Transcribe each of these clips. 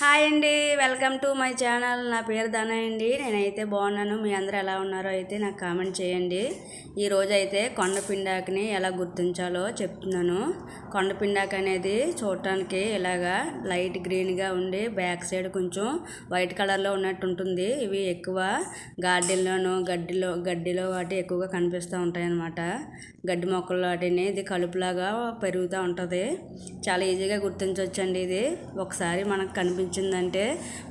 Hi అండి welcome to my channel. నా పేరు ధన అండి. నేనైతే బాగున్నాను. మీ అందరూ ఎలా ఉన్నారో అయితే నాకు కామెంట్ చేయండి. ఈరోజు అయితే కొండపిండాకుని ఎలా గుర్తించాలో చెప్తున్నాను. కొండపిండాకు అనేది చూడటానికి ఇలాగా లైట్ గ్రీన్గా ఉండి బ్యాక్ సైడ్ కొంచెం వైట్ కలర్లో ఉన్నట్టు ఉంటుంది. ఇవి ఎక్కువ గార్డెన్లోను గడ్డిలో గడ్డిలో వాటి ఎక్కువగా కనిపిస్తూ ఉంటాయి అన్నమాట గడ్డి మొక్కలు వాటిని ఇది కలుపులాగా పెరుగుతూ ఉంటుంది. చాలా ఈజీగా గుర్తించవచ్చండి ఇది. ఒకసారి మనకు వచ్చిందంటే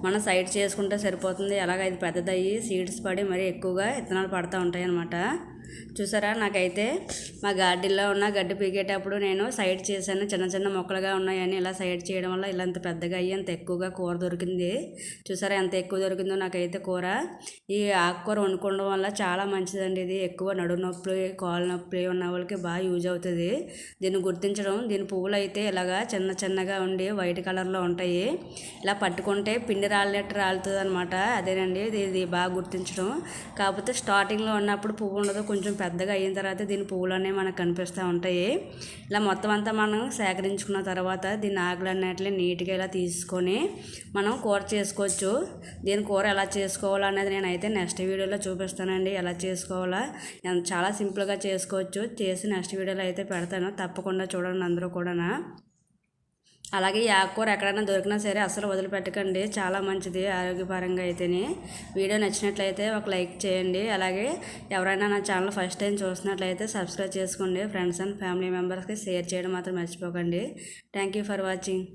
మనం సైడ్ చేసుకుంటే సరిపోతుంది. అలాగ ఇది పెద్దదయ్యి సీడ్స్ పడి మరీ ఎక్కువగా విత్తనాలు పడుతూ ఉంటాయి అన్నమాట చూసారా? నాకైతే మా గార్డెన్లో ఉన్న గడ్డి పీకేటప్పుడు నేను సైడ్ చేశాను. చిన్న చిన్న మొక్కలుగా ఉన్నాయని ఇలా సైడ్ చేయడం వల్ల ఇలా అంత పెద్దగా అయ్యి అంత ఎక్కువగా కూర దొరికింది. చూసారా? ఎంత ఎక్కువ దొరికిందో నాకైతే కూర. ఈ ఆకుకూర వండుకోవడం వల్ల చాలా మంచిదండి ఇది. ఎక్కువ నడు నొప్పి కాలు నొప్పి ఉన్న వాళ్ళకి బాగా యూజ్ అవుతుంది. దీన్ని గుర్తించడం దీని పువ్వులు అయితే ఇలాగా చిన్న చిన్నగా ఉండి వైట్ కలర్లో ఉంటాయి. ఇలా పట్టుకుంటే పిండి రాలినట్టు రాలుతుంది అనమాట అదేనండి ఇది బాగా గుర్తించడం. కాకపోతే స్టార్టింగ్లో ఉన్నప్పుడు పువ్వు ఉండదు కొంచెం కొంచెం పెద్దగా అయిన తర్వాత దీని పువ్వులు అనేవి మనకు కనిపిస్తూ ఉంటాయి. ఇలా మొత్తం అంతా మనం సేకరించుకున్న తర్వాత దీని ఆకులన్నిటిని నీట్గా ఇలా తీసుకొని మనం కూర చేసుకోవచ్చు. దీని కూర ఎలా చేసుకోవాలనేది నేనైతే నెక్స్ట్ వీడియోలో చూపిస్తానండి. ఎలా చేసుకోవాలా చాలా సింపుల్గా చేసుకోవచ్చు. చేసి నెక్స్ట్ వీడియోలో అయితే పెడతాను. తప్పకుండా చూడండి అందరూ కూడా అలాగే ఈ ఆకుకూర ఎక్కడైనా దొరికినా సరే అసలు వదిలిపెట్టకండి. చాలా మంచిది ఆరోగ్యపరంగా అయితేనే. వీడియో నచ్చినట్లయితే ఒక లైక్ చేయండి. అలాగే ఎవరైనా నా ఛానల్ ఫస్ట్ టైం చూసినట్లయితే సబ్స్క్రైబ్ చేసుకోండి. ఫ్రెండ్స్ అండ్ ఫ్యామిలీ మెంబర్స్కి షేర్ చేయడం మాత్రం మర్చిపోకండి. Thank you for watching.